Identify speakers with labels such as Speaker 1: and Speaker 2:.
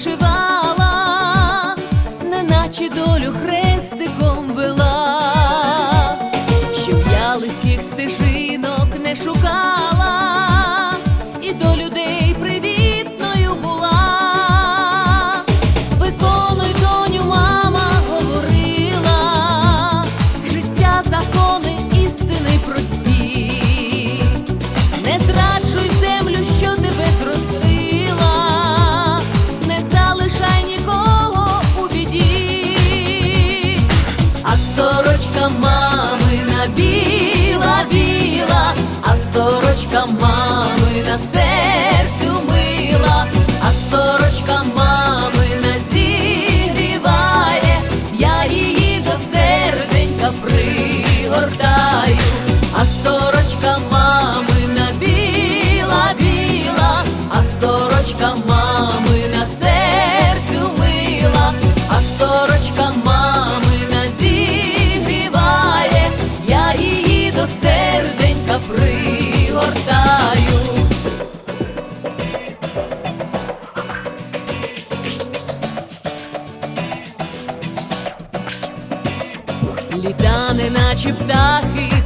Speaker 1: вишивала, неначе долю хрестиком вела, щоб я легких стежинок не шукала. мами на бій. літа, не наче птахи.